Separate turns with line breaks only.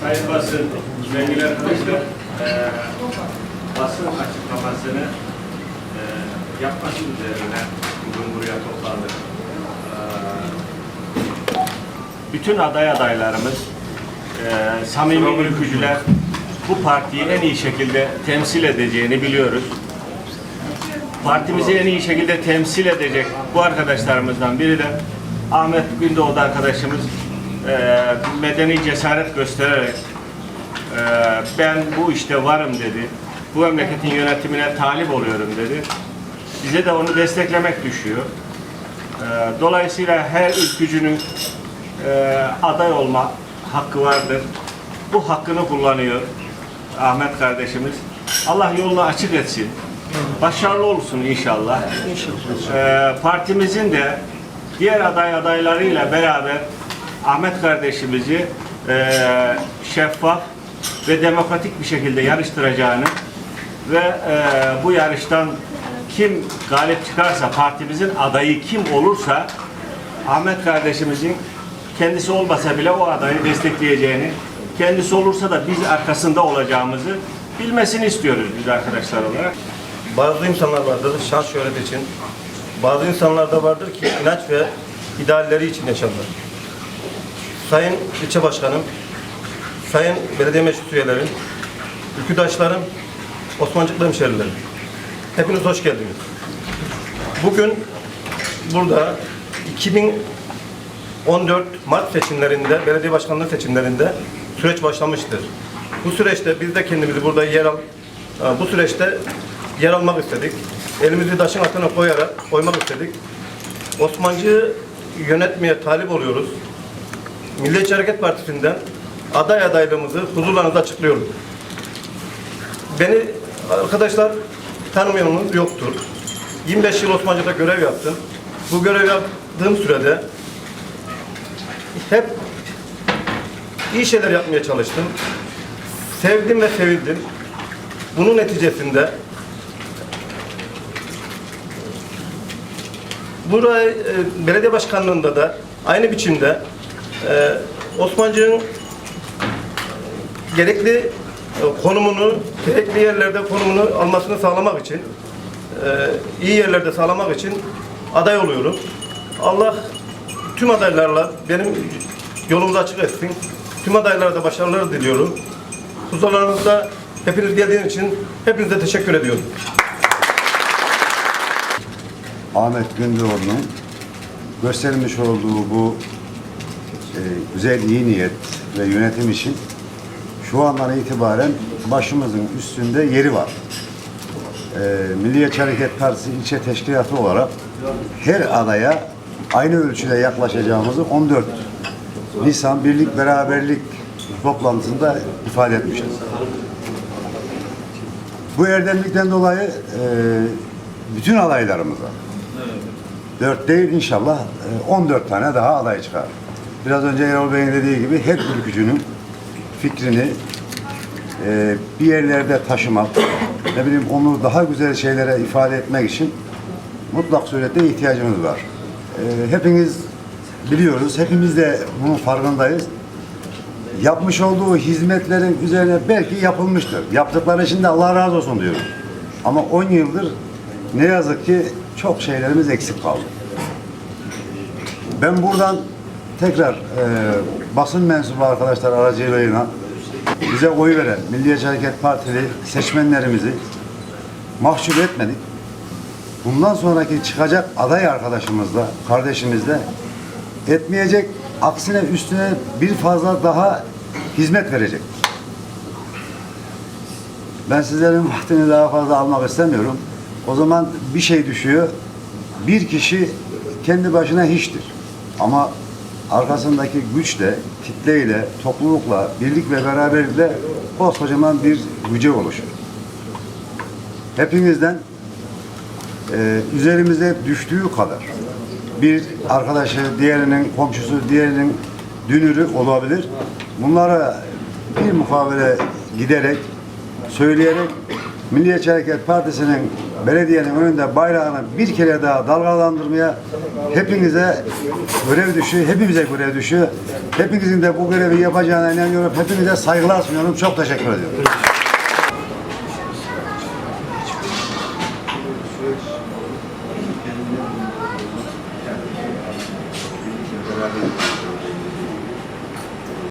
Sayın basın, sevgili arkadaşlar, eee basın açıklamasını eee yapması üzerine bugün buraya toplandık. Eee, bütün aday adaylarımız, eee samimi ülkücüler bu partiyi en iyi şekilde temsil edeceğini biliyoruz. Partimizi en iyi şekilde temsil edecek bu arkadaşlarımızdan biri de Ahmet Gündoğdu arkadaşımız eee, medeni cesaret göstererek eee, ben bu işte varım dedi. Bu memleketin yönetimine talip oluyorum dedi. Bize de onu desteklemek düşüyor. Eee, dolayısıyla her ülkücünün eee, aday olma hakkı vardır. Bu hakkını kullanıyor Ahmet kardeşimiz. Allah yolunu açık etsin. Başarılı olsun inşallah. Ee, partimizin de diğer aday adaylarıyla beraber Ahmet kardeşimizi e, şeffaf ve demokratik bir şekilde yarıştıracağını ve e, bu yarıştan kim galip çıkarsa partimizin adayı kim olursa Ahmet kardeşimizin kendisi olmasa bile o adayı destekleyeceğini, kendisi olursa da biz arkasında olacağımızı bilmesini istiyoruz biz arkadaşlar olarak.
Bazı insanlar vardır şans şöhret için. Bazı insanlar da vardır ki inanç ve idealleri için yaşarlar. Sayın ilçe başkanım, sayın belediye meclis üyelerim, ülküdaşlarım, Osmancıklı hemşerilerim. Hepiniz hoş geldiniz. Bugün burada 2014 Mart seçimlerinde, belediye başkanlığı seçimlerinde süreç başlamıştır. Bu süreçte biz de kendimizi burada yer al, bu süreçte yer almak istedik. Elimizi taşın altına koyarak koymak istedik. Osmancı'yı yönetmeye talip oluyoruz. Milliyetçi Hareket Partisi'nden aday adaylığımızı huzurlarınızda açıklıyorum. Beni arkadaşlar tanımayanınız yoktur. 25 yıl Osmancı'da görev yaptım. Bu görev yaptığım sürede hep iyi şeyler yapmaya çalıştım. Sevdim ve sevildim. Bunun neticesinde burayı e, belediye başkanlığında da aynı biçimde e, Osmancı'nın gerekli konumunu, gerekli yerlerde konumunu almasını sağlamak için, e, iyi yerlerde sağlamak için aday oluyorum. Allah tüm adaylarla benim yolumuzu açık etsin. Tüm adaylara da başarılar diliyorum. Huzurlarınızda hepiniz geldiğiniz için hepinize teşekkür ediyorum.
Ahmet Gündoğdu'nun göstermiş olduğu bu e, güzel iyi niyet ve yönetim için şu andan itibaren başımızın üstünde yeri var. E, Milliyetçi Hareket Partisi ilçe teşkilatı olarak her adaya aynı ölçüde yaklaşacağımızı 14 Nisan Birlik Beraberlik toplantısında ifade etmişiz. Bu erdemlikten dolayı e, bütün adaylarımıza 4 değil inşallah e, 14 tane daha aday çıkar. Biraz önce Erol Bey'in dediği gibi her ülkücünün fikrini e, bir yerlerde taşımak, ne bileyim onu daha güzel şeylere ifade etmek için mutlak surette ihtiyacımız var. E, hepiniz biliyoruz, hepimiz de bunun farkındayız. Yapmış olduğu hizmetlerin üzerine belki yapılmıştır. Yaptıkları için de Allah razı olsun diyorum. Ama 10 yıldır ne yazık ki çok şeylerimiz eksik kaldı. Ben buradan tekrar e, basın mensubu arkadaşlar aracılığıyla bize oy veren Milliyetçi Hareket Partili seçmenlerimizi mahcup etmedik. Bundan sonraki çıkacak aday arkadaşımızla, kardeşimizle etmeyecek, aksine üstüne bir fazla daha hizmet verecek. Ben sizlerin vaktini daha fazla almak istemiyorum. O zaman bir şey düşüyor. Bir kişi kendi başına hiçtir. Ama arkasındaki güçle, kitleyle, toplulukla, birlik ve beraberlikle koskocaman bir güce oluşur. Hepinizden e, üzerimize düştüğü kadar bir arkadaşı, diğerinin komşusu, diğerinin dünürü olabilir. Bunlara bir mukavele giderek, söyleyerek Milliyetçi Hareket Partisi'nin belediyenin önünde bayrağını bir kere daha dalgalandırmaya hepinize görev düşüyor, hepimize görev düşüyor. Hepinizin de bu görevi yapacağına inanıyorum. Hepinize saygılar sunuyorum. Çok teşekkür ediyorum.